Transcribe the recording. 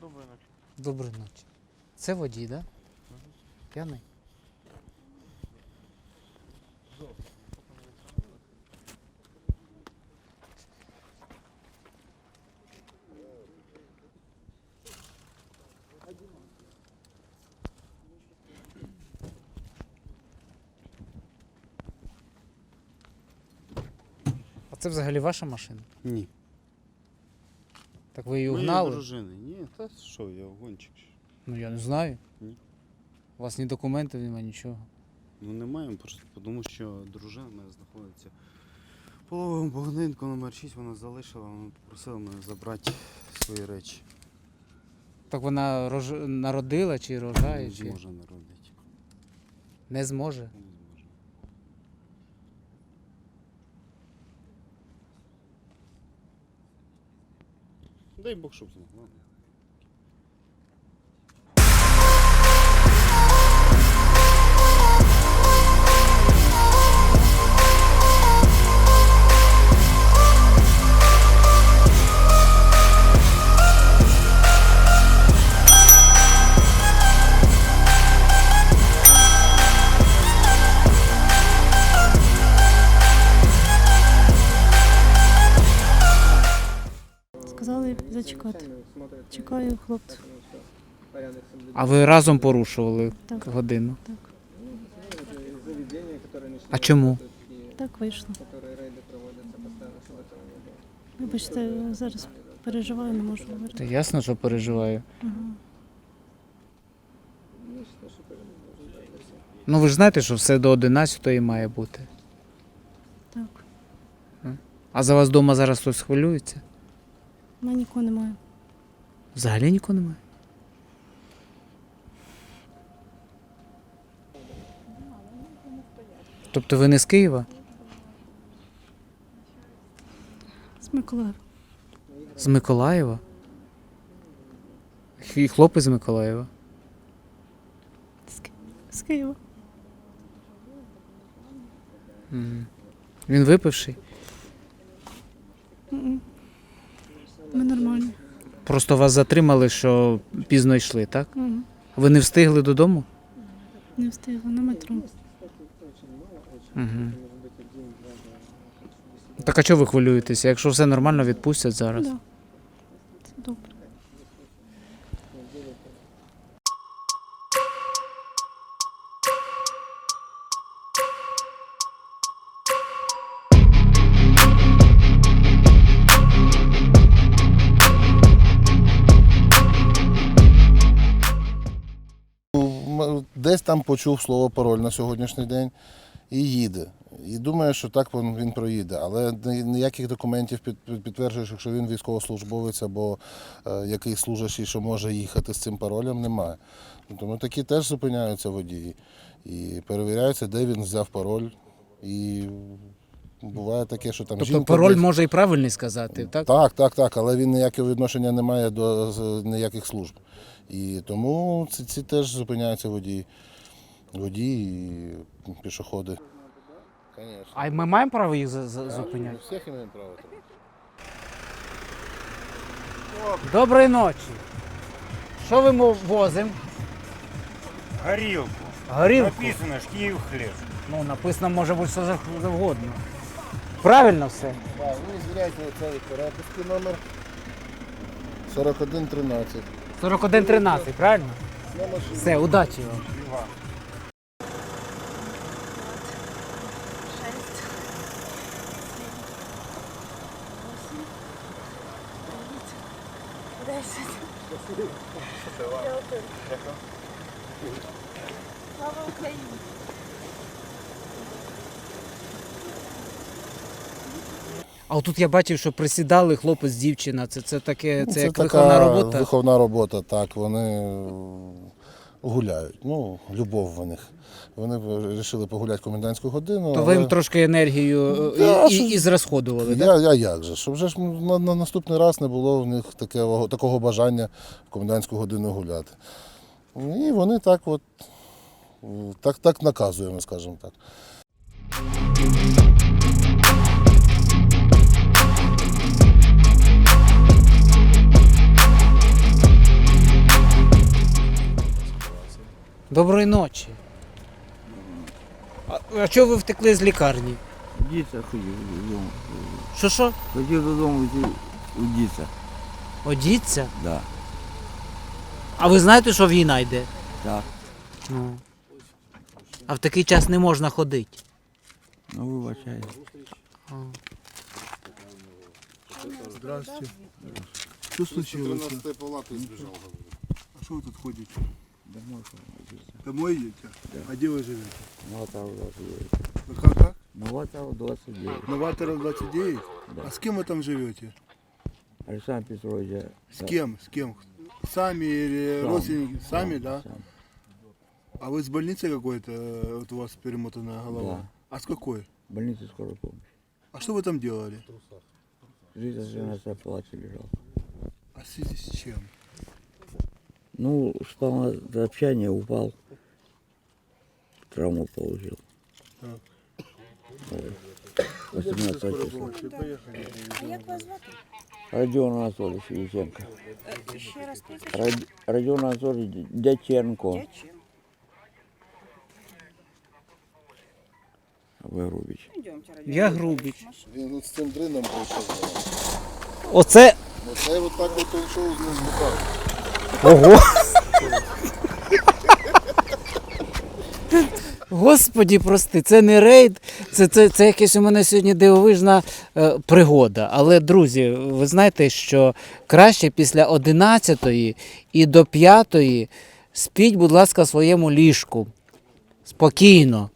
Доброї ночі. Доброї ночі. Це водій, так? Да? П'яний? А це взагалі ваша машина? Ні. Так ви її Моєї угнали? дружини. Ні, та що, я гонщик. Ну я не знаю. Ні. У вас ні документів, немає нічого. Ну не маємо просто, тому що дружина моя знаходиться по ловому будинку номер 6, вона залишила, вона попросила мене забрати свої речі. Так вона рож... народила чи рожає? Не Чи... зможе народити. Не зможе. Не зможе. Дай Бог, щоб змогла. Чекаю хлопця. А ви разом порушували Так. годину? Так. А чому? Так вийшло. Вибачте, я зараз переживаю, не можу Та говорити. ясно, що переживаю. Ага. Ну ви ж знаєте, що все до 11 має бути. Так. А за вас вдома зараз хтось хвилюється? У мене нікого немає. Взагалі нікого немає. Тобто ви не з Києва? З Миколаєва. З Миколаєва? І хлопець з Миколаєва. З, Ки- з Києва. Мгм. Він випивший? М-м. Ми нормальні. Просто вас затримали, що пізно йшли, так? Угу. Ви не встигли додому? Не встигла на метро. Угу. Так а чого ви хвилюєтеся? Якщо все нормально, відпустять зараз. Да. Десь там почув слово пароль на сьогоднішній день і їде. І думає, що так він, проїде. Але ніяких документів під, що підтверджуєш, якщо він військовослужбовець або е, який служащий, що може їхати з цим паролем, немає. Тому такі теж зупиняються водії і перевіряються, де він взяв пароль. І буває таке, що там Тобто жінка пароль десь- може і правильний сказати, так? так, так, так, але він ніякого відношення не має до з- ніяких служб. І тому ці, ці теж зупиняються водії. Водії і пішоходи. Звісно. А ми маємо право їх за- за- зупиняти? Всіх маємо право. Доброї ночі. Що ви возимо? Горілку. Горілку. Написано ж Київ хліб. Ну, написано може бути що завгодно. Правильно все? Так, ви звіряйте цей переписки номер 4113. 41.13, правильно? Номер Все, удачі вам. А отут я бачив, що присідали хлопець, дівчина. Це, це таке, це, Ну, як така виховна робота. Виховна робота, так. Вони е, гуляють. Ну, любов в них. Вони вирішили погуляти комендантську годину. То ви їм трошки енергію е, Да, і, що- і, і зрасходували, так? Я, я як же? Щоб вже ж на, на наступний раз не було в них такого, такого бажання в комендантську годину гуляти. І вони так от так, так наказуємо, скажімо так. Доброї ночі. А, а чого ви втекли з лікарні? Діться хотів додому. Що що? Хотів додому йти удіться. Одіться? Да. А ви знаєте, що війна йде? Так. Ну. А в такий час не можна ходити. Ну вибачайте. Что случилось? 13 палати збіжав. А что вы тут ходите? Домой ходити. Домой идете? А где вы живете? Новатаров 29. Ну, Как, как? Новатаров 29. Новаторов 29? Да. А с кем вы там живете? Александр Петрович. я- С кем? С кем? Сами или Сам. родственники? Сами, Сам, да? сам. А вы с больницы какой-то? э, Вот у вас перемотанная голова? Да. А с какой? Больница скорой помощи. А что вы там делали? Жизнь жена в палате лежал. А в связи с чем? Ну, спал на общение, упал. Травму получил. Так. Вот. 18 числа. Помощи, поехали. Родион Анатольевич Витенко. Ще раз прізвище. Род- Родион Анатольевич Дяченко. Дяченко. А вы Рубич. Йдемте. Я Грубіч. Він от з цим дрином прийшов. Оце. Оце от так от він йшов з ним бухав. Ого. Господі, прости, це не рейд, це, це, це якась у мене сьогодні дивовижна е, пригода. Але, друзі, ви знаєте, що краще після 11 і до 5 спіть, будь ласка, своєму ліжку. Спокійно.